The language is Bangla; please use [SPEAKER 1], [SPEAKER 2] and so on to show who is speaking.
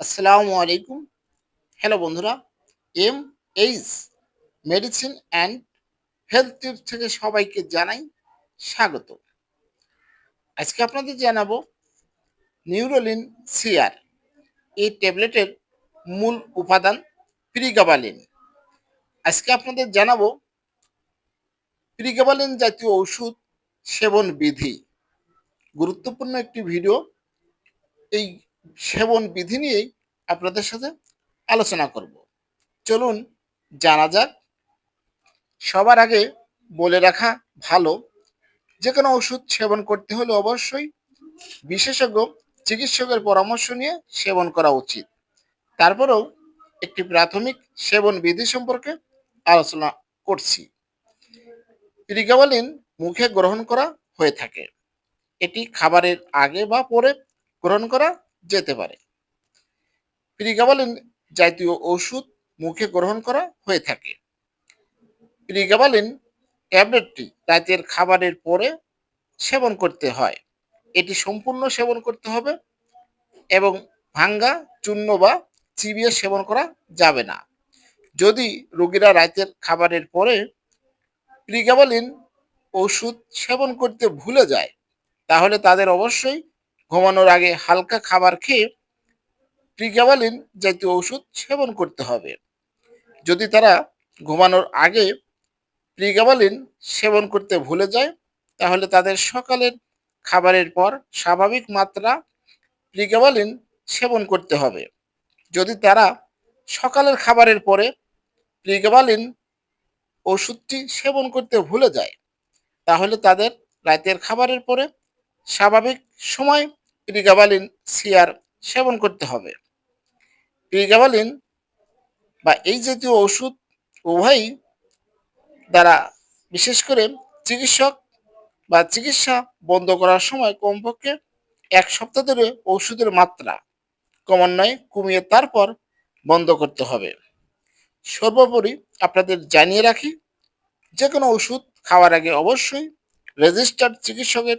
[SPEAKER 1] আসসালামু আলাইকুম। হ্যালো বন্ধুরা M H medicine and health tips থেকে সবাইকে জানাই স্বাগত। আজকে আপনাদের জানাব নিউরোলিন সিআর এই ট্যাবলেটের মূল উপাদান প্রিগাবালিন আজকে আপনাদের জানাব প্রিগাবালিন জাতীয় ওষুধ সেবন বিধি। গুরুত্বপূর্ণ একটি ভিডিও এই সেবন বিধি নিয়েই আপনাদের সাথে আলোচনা করব। চলুন জানা যাক, সবার আগে বলে রাখা ভালো, যে কোনো ওষুধ সেবন করতে হলে অবশ্যই বিশেষজ্ঞ চিকিৎসকের পরামর্শ নিয়ে সেবন করা উচিত। তারপরেও একটি প্রাথমিক সেবন বিধি সম্পর্কে আলোচনা করছি। প্রিগাবালিন মুখে গ্রহণ করা হয়ে থাকে। এটি খাবারের আগে বা পরে গ্রহণ করা যেতে পারে। প্রিগাবালিন জাতীয় ওষুধ মুখে গ্রহণ করা হয়ে থাকে। প্রিগাবালিন ট্যাবলেটটি রাতের খাবারের পরে সেবন করতে হয়। এটি সম্পূর্ণ সেবন করতে হবে এবং ভাঙ্গা, চূর্ণ বা চিবিয়ে সেবন করা যাবে না। যদি রোগীরা রাতের খাবারের পরে প্রিগাবালিন ওষুধ সেবন করতে ভুলে যায়, তাহলে তাদের অবশ্যই ঘুমানোর আগে হালকা খাবার খেয়ে প্রিগাবালিন জাতীয় ওষুধ সেবন করতে হবে। যদি তারা ঘুমানোর আগে প্রিগাবালিন সেবন করতে ভুলে যায়, তাহলে তাদের সকালের খাবারের পর স্বাভাবিক মাত্রা প্রিগাবালিন সেবন করতে হবে। যদি তারা সকালের খাবারের পরে প্রিগাবালিন ওষুধটি সেবন করতে ভুলে যায়, তাহলে তাদের রাতের খাবারের পরে স্বাভাবিক সময় প্রিগাবালিন সিয়ার সেবন করতে হবে। প্রিগাবালিন বা এই জাতীয় ওষুধ উভয়ই দ্বারা বিশেষ করে চিকিৎসক বা চিকিৎসা বন্ধ করার সময় কমপক্ষে এক সপ্তাহ ধরে ওষুধের মাত্রা ক্রমান্বয়ে কমিয়ে তারপর বন্ধ করতে হবে। সর্বোপরি আপনাদের জানিয়ে রাখি যে কোনো ওষুধ খাওয়ার আগে অবশ্যই রেজিস্টার্ড চিকিৎসকের